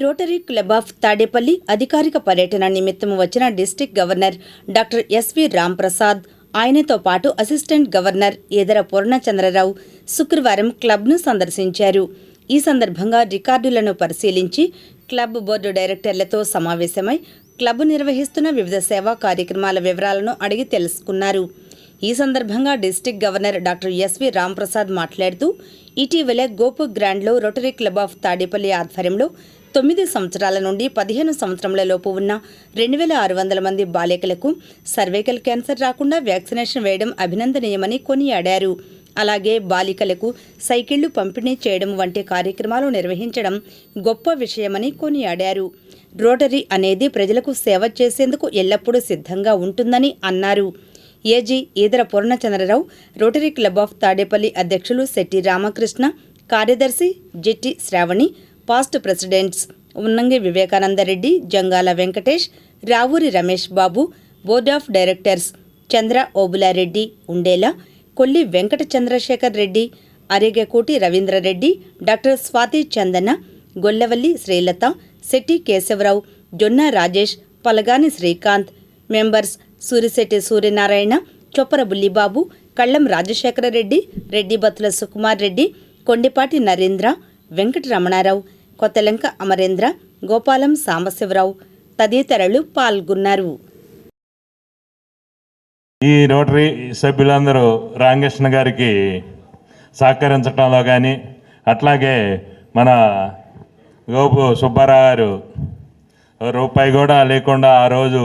Rotary club of Tadepalli అధికారిక పర్యటన నిమిత్తం వచ్చిన district governor doctor SV Ramprasad ఆయనతో పాటు అసిస్టెంట్ గవర్నర్ ఏదర పూర్ణచంద్రరావు శుక్రవారం క్లబ్ను సందర్శించారు. ఈ సందర్భంగా రికార్డులను పరిశీలించి క్లబ్ బోర్డు డైరెక్టర్లతో సమావేశమై క్లబ్ నిర్వహిస్తున్న వివిధ సేవా కార్యక్రమాల వివరాలను అడిగి తెలుసుకున్నారు. ఈ సందర్భంగా district governor doctor SV Ramprasad మాట్లాడుతూ ఇటీవలే గోపు గ్రాండ్లో రోటరీ క్లబ్ ఆఫ్ తాడేపల్లి ఆధ్వర్యంలో తొమ్మిది సంవత్సరాల నుండి పదిహేను సంవత్సరముల లోపు ఉన్న రెండు వేల ఆరు వందల మంది బాలికలకు సర్వైకల్ క్యాన్సర్ రాకుండా వ్యాక్సినేషన్ వేయడం అభినందనీయమని కొనియాడారు. అలాగే బాలికలకు సైకిళ్ళు పంపిణీ చేయడం వంటి కార్యక్రమాలు నిర్వహించడం గొప్ప విషయమని కొనియాడారు. రోటరీ అనేది ప్రజలకు సేవ చేసేందుకు ఎల్లప్పుడూ సిద్ధంగా ఉంటుందని అన్నారు. AG Edara Purnachandrarao rotary club of Tadepalli అధ్యక్షులు శెట్టి రామకృష్ణ కార్యదర్శి Jetti Sravani past presidents Unnangi Vivekanandareddy Jangala Venkatesh Ravuri Ramesh Babu board of directors Chandra Obulareddy ఉండేలా కొల్లి వెంకట చంద్రశేఖర్ రెడ్డి అరిగెకోటి రవీంద్రరెడ్డి డాక్టర్ స్వాతి చందన గొల్లవల్లి శ్రీలత శెట్టి కేశవరావు జొన్న రాజేష్ పలగాని శ్రీకాంత్ మెంబర్స్ సూరిశెట్టి సూర్యనారాయణ చొప్పర బుల్లిబాబు కళ్ళం రాజశేఖర రెడ్డి రెడ్డి బత్తుల సుకుమార్ రెడ్డి కొండిపాటి నరేంద్ర వెంకటరమణారావు కొత్తలంక అమరేంద్ర గోపాలం సాంబశివరావు తదితరులు పాల్గొన్నారు. ఈ రోటరీ సభ్యులందరూ రామకృష్ణ గారికి సహకరించడంలో కానీ అట్లాగే మన గోపు సుబ్బారావు గారు రూపాయి కూడా లేకుండా ఆ రోజు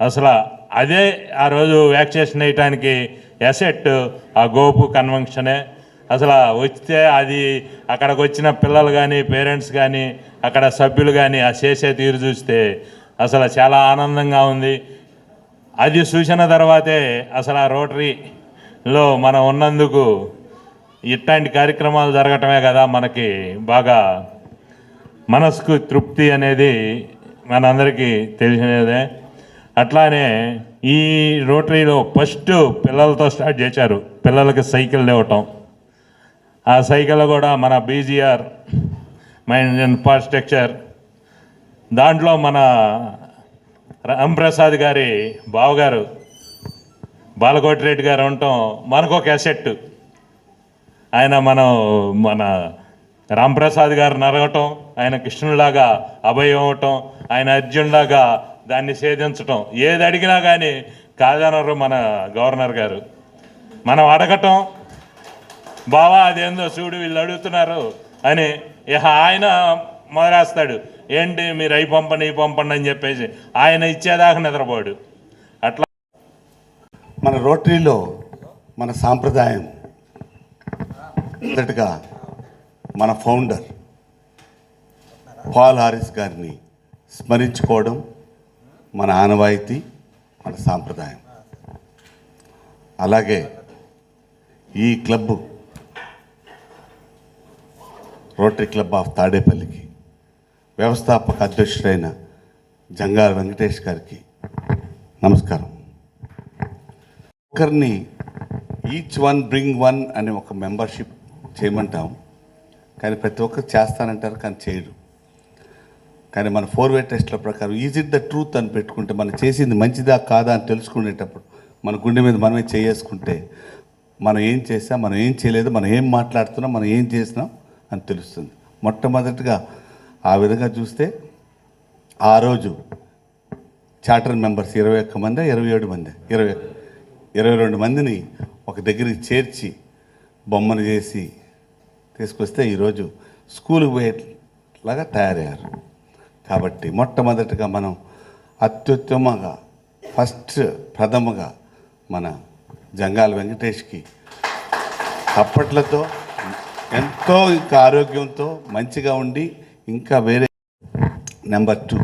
అసలు అదే ఆ రోజు వ్యాక్సినేషన్ వేయటానికి ఎసెట్ ఆ గోపు కన్వెన్షనే అసలు వస్తే అది అక్కడికి వచ్చిన పిల్లలు కానీ పేరెంట్స్ కానీ అక్కడ సభ్యులు కానీ ఆ చేసే తీరు చూస్తే అసలు చాలా ఆనందంగా ఉంది. అది చూసిన తర్వాతే అసలు ఆ రోటరీలో మనం ఉన్నందుకు ఇట్లాంటి కార్యక్రమాలు జరగటమే కదా మనకి బాగా మనసుకు తృప్తి అనేది మనందరికీ తెలిసినదే. అట్లానే ఈ రోటరీలో ఫస్ట్ పిల్లలతో స్టార్ట్ చేశారు. పిల్లలకి సైకిల్ ఇవ్వటం. ఆ సైకిల్ కూడా మన బీజీఆర్ మైండ్ ఇన్ఫ్రాస్ట్రక్చర్ దాంట్లో మన రాంప్రసాద్ గారి బావగారు బాలకోటి రెడ్డి గారు ఉండటం మనకు ఒక అసెట్ ఆయన మనం మన రాంప్రసాద్ గారు నరగటం ఆయన కృష్ణులాగా అభయం అవటం ఆయన అర్జునులాగా దాన్ని ఛేదించటం ఏది అడిగినా కానీ కాదనరు మన గవర్నర్ గారు. మనం అడగటం బావా అదేందో చూడు వీళ్ళు అడుగుతున్నారు అని ఇహ ఆయన మొదలేస్తాడు. ఏంటి మీరు అయి పంపండి ఈ పంపండి అని చెప్పేసి ఆయన ఇచ్చేదాకా నిద్రపోడు. అట్లా మన రోటరీలో మన సాంప్రదాయం మొదటగా మన ఫౌండర్ పాల్ హారిస్ గారిని స్మరించుకోవడం మన ఆనవాయితీ మన సాంప్రదాయం. అలాగే ఈ క్లబ్ రోటరీ క్లబ్ ఆఫ్ తాడేపల్లికి వ్యవస్థాపక అధ్యక్షుడైన జంగాల వెంకటేష్ గారికి నమస్కారం. ఒకరిని ఈచ్ వన్ బ్రింగ్ వన్ అనే ఒక మెంబర్షిప్ చేయమంటాం. కానీ ప్రతి ఒక్కరు చేస్తానంటారు కానీ చేయరు. కానీ మన ఫోర్ వే టెస్ట్ల ప్రకారం ఈజ్ ఇట్ ద ట్రూత్ అని పెట్టుకుంటే మనం చేసింది మంచిదా కాదా అని తెలుసుకునేటప్పుడు మన గుండె మీద మనమే చేసుకుంటే మనం ఏం చేసాం మనం ఏం చేయలేదు మనం ఏం మాట్లాడుతున్నాం మనం ఏం చేసినాం అని తెలుస్తుంది. మొట్టమొదటిగా ఆ విధంగా చూస్తే ఆ రోజు చార్టర్ మెంబర్స్ ఇరవై ఒక్క మంది ఇరవై ఏడు మంది ఇరవై ఇరవై రెండు మందిని ఒక దగ్గరికి చేర్చి బొమ్మను చేసి తీసుకొస్తే ఈరోజు స్కూల్కి పోయేలాగా తయారయ్యారు. కాబట్టి మొట్టమొదటిగా మనం అత్యుత్తమంగా ఫస్ట్ ప్రథమగా మన జంగాల వెంకటేష్కి అప్పట్లతో ఎంతో ఇంకా ఆరోగ్యంతో మంచిగా ఉండి ఇంకా వేరే నెంబర్ టూ.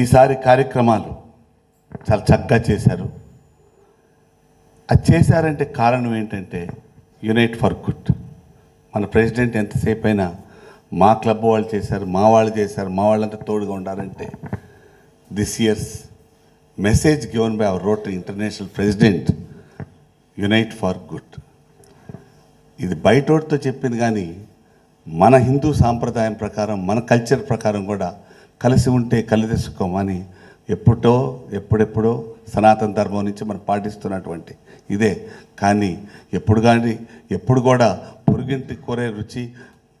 ఈసారి కార్యక్రమాలు చాలా చక్కగా చేశారు. అది చేశారంటే కారణం ఏంటంటే యునైట్ ఫర్ గుడ్. మన ప్రెసిడెంట్ ఎంతసేపు అయినా మా క్లబ్ వాళ్ళు చేశారు మా వాళ్ళు చేశారు మా వాళ్ళంతా తోడుగా ఉండాలంటే this year's message given by our Rotary International president unite for good. ఇది బయటోటితో చెప్పింది కానీ మన హిందూ సాంప్రదాయం ప్రకారం మన కల్చర్ ప్రకారం కూడా కలిసి ఉంటే కలిదెసుకోమని ఎప్పుడో ఎప్పుడెప్పుడో సనాతన ధర్మం నుంచి మనం పాటిస్తున్నటువంటి ఇదే. కానీ ఎప్పుడు కానీ ఎప్పుడు కూడా పొరుగింటి కోరే రుచి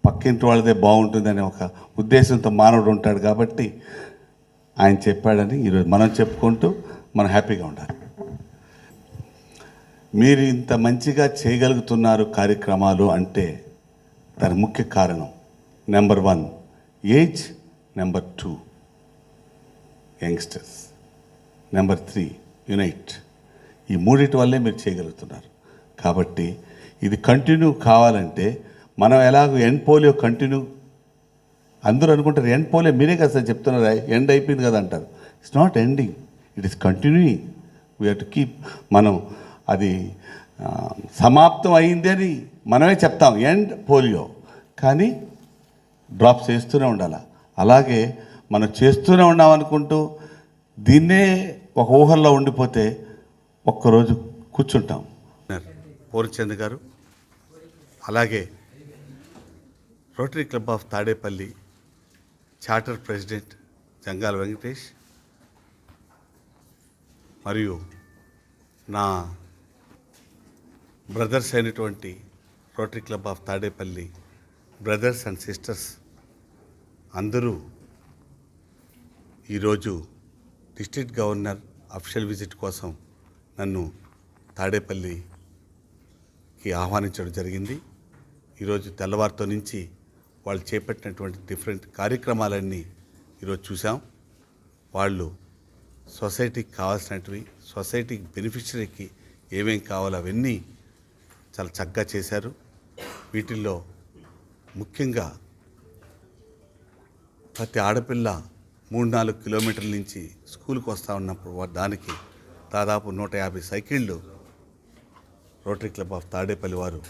పక్కింటి వాళ్ళదే బాగుంటుందనే ఒక ఉద్దేశంతో మానవుడు ఉంటాడు కాబట్టి ఆయన చెప్పాడని ఈరోజు మనం చెప్పుకుంటూ మనం హ్యాపీగా ఉండాలి. మీరు ఇంత మంచిగా చేయగలుగుతున్నారు కార్యక్రమాలు అంటే దాని ముఖ్య కారణం number one age. Number two youngsters. Number three unite. ఈ మూడిటి వల్లే మీరు చేయగలుగుతున్నారు. కాబట్టి ఇది కంటిన్యూ కావాలంటే మనం ఎలాగో ఎండ్ పోలియో కంటిన్యూ అందరూ అనుకుంటారు ఎండ్ పోలే మీరే కదా సార్ చెప్తున్నారు ఎండ్ అయిపోయింది కదా అంటారు. It's not ending it is continuing we have to keep మనం అది సమాప్తం అయింది అని మనమే చెప్తాం ఎండ్ పోలియో. కానీ డ్రాప్ చేస్తూనే ఉండాలి. అలాగే మనం చేస్తూనే ఉన్నాం అనుకుంటూ దీన్నే ఒక ఊహల్లో ఉండిపోతే ఒక్కరోజు కూర్చుంటాం. పూర్ణచంద్ గారు అలాగే Rotary Club of Tadepalli charter president Jangala Venkatesh మరియు నా బ్రదర్స్ అయినటువంటి Rotary Club of Tadepalli brothers and sisters అందరూ ఈరోజు డిస్ట్రిక్ట్ గవర్నర్ అఫీషియల్ విజిట్ కోసం నన్ను తాడేపల్లికి ఆహ్వానించడం జరిగింది. ఈరోజు తెల్లవారితో నుంచి వాళ్ళు చేపట్టినటువంటి డిఫరెంట్ కార్యక్రమాలన్నీ ఈరోజు చూసాం వాళ్ళు సొసైటీకి కావాల్సినటివి సొసైటీకి బెనిఫిషరీకి ఏమేం కావాలో అవన్నీ చాలా చక్కగా చేశారు. వీటిల్లో ముఖ్యంగా ప్రతి ఆడపిల్ల మూడు నాలుగు కిలోమీటర్ల నుంచి స్కూల్కి వస్తూ ఉన్నప్పుడు దానికి దాదాపు నూట యాభై సైకిళ్ళు రోటరీ క్లబ్ ఆఫ్ తాడేపల్లి వారు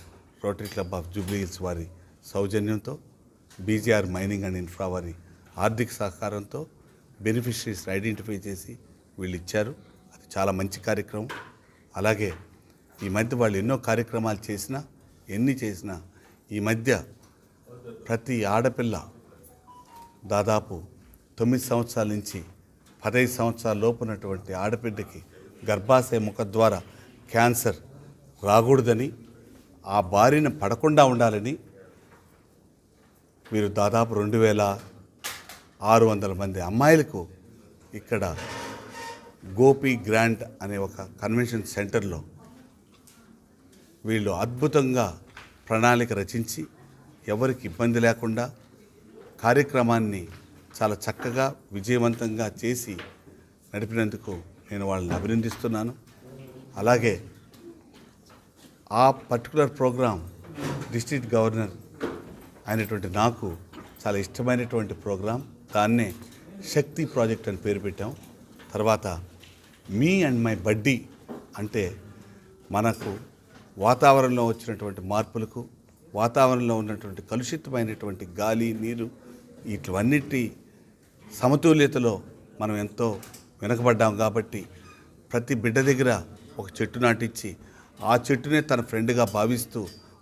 రోటరీ క్లబ్ ఆఫ్ జూబ్లీహిల్స్ వారి సౌజన్యంతో బీజీఆర్ మైనింగ్ అండ్ ఇన్ఫ్రా వారి ఆర్థిక సహకారంతో బెనిఫిషరీస్ ఐడెంటిఫై చేసి వీళ్ళు ఇచ్చారు. అది చాలా మంచి కార్యక్రమం. అలాగే ఈ మధ్య వాళ్ళు ఎన్నో కార్యక్రమాలు చేసినా ఎన్ని చేసినా ఈ మధ్య ప్రతి ఆడపిల్ల దాదాపు తొమ్మిది సంవత్సరాల నుంచి పదహైదు సంవత్సరాల లోపు ఆడబిడ్డకి గర్భాశయ ముఖ ద్వారా క్యాన్సర్ రాకూడదని ఆ బారిన పడకుండా ఉండాలని మీరు దాదాపు రెండు వేల ఆరు వందల మంది అమ్మాయిలకు ఇక్కడ గోపి గ్రాంట్ అనే ఒక కన్వెన్షన్ సెంటర్లో వీళ్ళు అద్భుతంగా ప్రణాళిక రచించి ఎవరికి ఇబ్బంది లేకుండా కార్యక్రమాన్ని చాలా చక్కగా విజయవంతంగా చేసి నడిపినందుకు నేను వాళ్ళని అభినందిస్తున్నాను. అలాగే ఆ పర్టికులర్ ప్రోగ్రాం డిస్ట్రిక్ట్ గవర్నర్ అయినటువంటి నాకు చాలా ఇష్టమైనటువంటి ప్రోగ్రాం దాన్నే శక్తి ప్రాజెక్ట్ అని పేరు పెట్టాం. తర్వాత మీ అండ్ మై బడ్డీ అంటే మనకు వాతావరణంలో వచ్చినటువంటి మార్పులకు వాతావరణంలో ఉన్నటువంటి కలుషితమైనటువంటి గాలి నీరు వీటివన్నిటి సమతుల్యతలో మనం ఎంతో వెనకబడ్డాం కాబట్టి ప్రతి బిడ్డ దగ్గర ఒక చెట్టు నాటించి ఆ చెట్టునే తన ఫ్రెండ్గా భావిస్తూ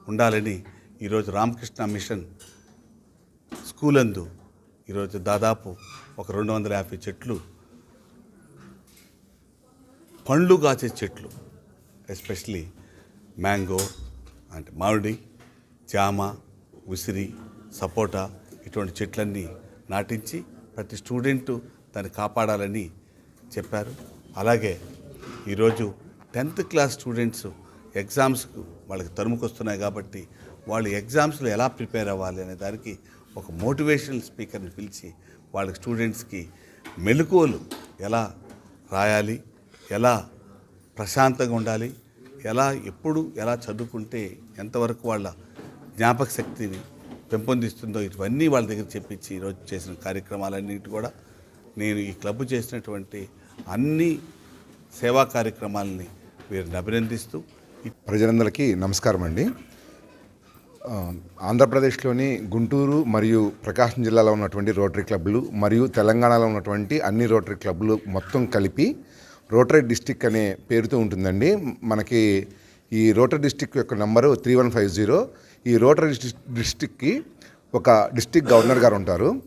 ఉండాలని ఈరోజు రామకృష్ణ మిషన్ స్కూల్ అందు ఈరోజు దాదాపు ఒక రెండు వందల యాభై చెట్లు పండ్లు కాచే చెట్లు ఎస్పెషలీ మ్యాంగో అంటే మామిడి జామ ఉసిరి సపోటా ఇటువంటి చెట్లన్నీ నాటించి ప్రతి స్టూడెంటు దాన్ని కాపాడాలని చెప్పారు. అలాగే ఈరోజు టెన్త్ క్లాస్ స్టూడెంట్స్ ఎగ్జామ్స్కు వాళ్ళకి తరుముకొస్తున్నాయి కాబట్టి వాళ్ళు ఎగ్జామ్స్లో ఎలా ప్రిపేర్ అవ్వాలి అనే దానికి ఒక మోటివేషనల్ స్పీకర్ని పిలిచి వాళ్ళ స్టూడెంట్స్కి మెలకువలు ఎలా రాయాలి ఎలా ప్రశాంతంగా ఉండాలి ఎలా ఎప్పుడు ఎలా చదువుకుంటే ఎంతవరకు వాళ్ళ జ్ఞాపక శక్తిని పెంపొందిస్తుందో ఇవన్నీ వాళ్ళ దగ్గర చెప్పించి ఈరోజు చేసిన కార్యక్రమాలన్నిటి కూడా నేను ఈ క్లబ్ చేసినటువంటి అన్ని సేవా కార్యక్రమాలని వీరిని అభినందిస్తూ ప్రజలందరికీ నమస్కారం అండి. ఆంధ్రప్రదేశ్లోని గుంటూరు మరియు ప్రకాశం జిల్లాలో ఉన్నటువంటి రోటరీ క్లబ్లు మరియు తెలంగాణలో ఉన్నటువంటి అన్ని రోటరీ క్లబ్లు మొత్తం కలిపి రోటరీ డిస్టిక్ అనే పేరుతో ఉంటుందండి. మనకి ఈ రోటరీ డిస్టిక్ యొక్క number three one five zero. ఈ రోటరీ డిస్టిక్కి ఒక డిస్టిక్ గవర్నర్ గారు ఉంటారు.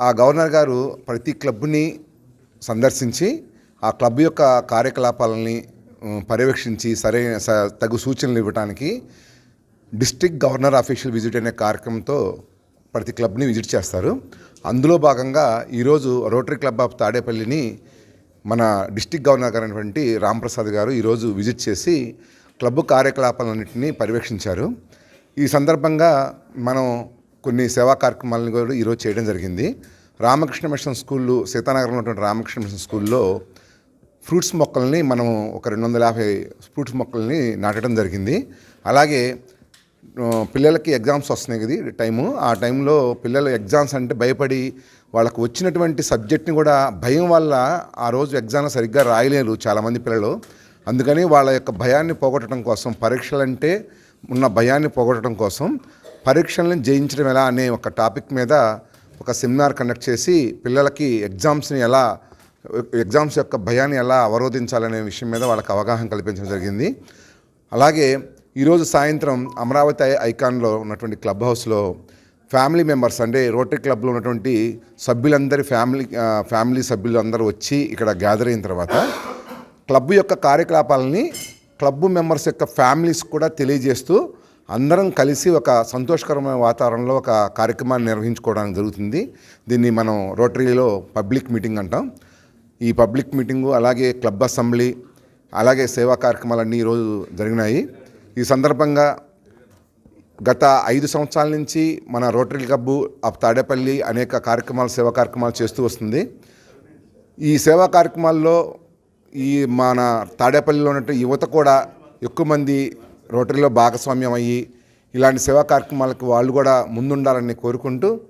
ఆ గవర్నర్ గారు ప్రతి క్లబ్ని సందర్శించి ఆ క్లబ్ యొక్క కార్యకలాపాలని పర్యవేక్షించి సరైన స- తగు సూచనలు ఇవ్వడానికి డిస్టిక్ గవర్నర్ అఫీషియల్ విజిట్ అనే కార్యక్రమంతో ప్రతి క్లబ్ని విజిట్ చేస్తారు. అందులో భాగంగా ఈరోజు రోటరీ క్లబ్ ఆఫ్ తాడేపల్లిని మన డిస్టిక్ గవర్నర్ అయినటువంటి రాంప్రసాద్ గారు ఈరోజు విజిట్ చేసి క్లబ్ కార్యకలాపాలన్నింటినీ పర్యవేక్షించారు. ఈ సందర్భంగా మనం కొన్ని సేవా కార్యక్రమాలను కూడా ఈరోజు చేయడం జరిగింది. రామకృష్ణ మిషన్ స్కూళ్ళు సీతానగరంలో ఉన్నటువంటి రామకృష్ణ మిషన్ స్కూల్లో ఫ్రూట్స్ మొక్కల్ని మనం ఒక రెండు వందల యాభై ఫ్రూట్స్ మొక్కల్ని నాటడం జరిగింది. అలాగే పిల్లలకి ఎగ్జామ్స్ వస్తున్నాయి కదా టైము. ఆ టైంలో పిల్లలు ఎగ్జామ్స్ అంటే భయపడి వాళ్ళకు వచ్చినటువంటి సబ్జెక్ట్ని కూడా భయం వల్ల ఆ రోజు ఎగ్జామ్ సరిగ్గా రాయలేరు చాలామంది పిల్లలు. అందుకని వాళ్ళ యొక్క భయాన్ని పోగొట్టడం కోసం పరీక్షలంటే ఉన్న భయాన్ని పోగొట్టడం కోసం పరీక్షలను జయించడం ఎలా అనే ఒక టాపిక్ మీద ఒక సెమినార్ కండక్ట్ చేసి పిల్లలకి ఎగ్జామ్స్ని ఎలా ఎగ్జామ్స్ యొక్క భయాన్ని ఎలా అవరోధించాలనే విషయం మీద వాళ్ళకి అవగాహన కల్పించడం జరిగింది. అలాగే ఈరోజు సాయంత్రం అమరావతి ఐకాన్లో ఉన్నటువంటి క్లబ్ హౌస్లో ఫ్యామిలీ మెంబర్స్ అంటే రోటరీ క్లబ్లో ఉన్నటువంటి సభ్యులందరి ఫ్యామిలీ ఫ్యామిలీ సభ్యులు అందరూ వచ్చి ఇక్కడ గ్యాదర్ అయిన తర్వాత క్లబ్ యొక్క కార్యకలాపాలని క్లబ్ మెంబర్స్ యొక్క ఫ్యామిలీస్ కూడా తెలియజేస్తూ అందరం కలిసి ఒక సంతోషకరమైన వాతావరణంలో ఒక కార్యక్రమాన్ని నిర్వహించుకోవడానికి జరుగుతుంది. దీన్ని మనం రోటరీలో పబ్లిక్ మీటింగ్ అంటాం. ఈ పబ్లిక్ మీటింగు అలాగే క్లబ్ అసెంబ్లీ అలాగే సేవా కార్యక్రమాలన్నీ ఈరోజు జరిగినాయి. ఈ సందర్భంగా గత ఐదు సంవత్సరాల నుంచి మన రోటరీ క్లబ్ ఆ తాడేపల్లి అనేక కార్యక్రమాలు సేవా కార్యక్రమాలు చేస్తూ వస్తుంది. ఈ సేవా కార్యక్రమాల్లో ఈ మన తాడేపల్లిలో ఉన్నట్టు యువత కూడా ఎక్కువ మంది రోటరీలో భాగస్వామ్యం అయ్యి ఇలాంటి సేవా కార్యక్రమాలకు వాళ్ళు కూడా ముందుండాలని కోరుకుంటూ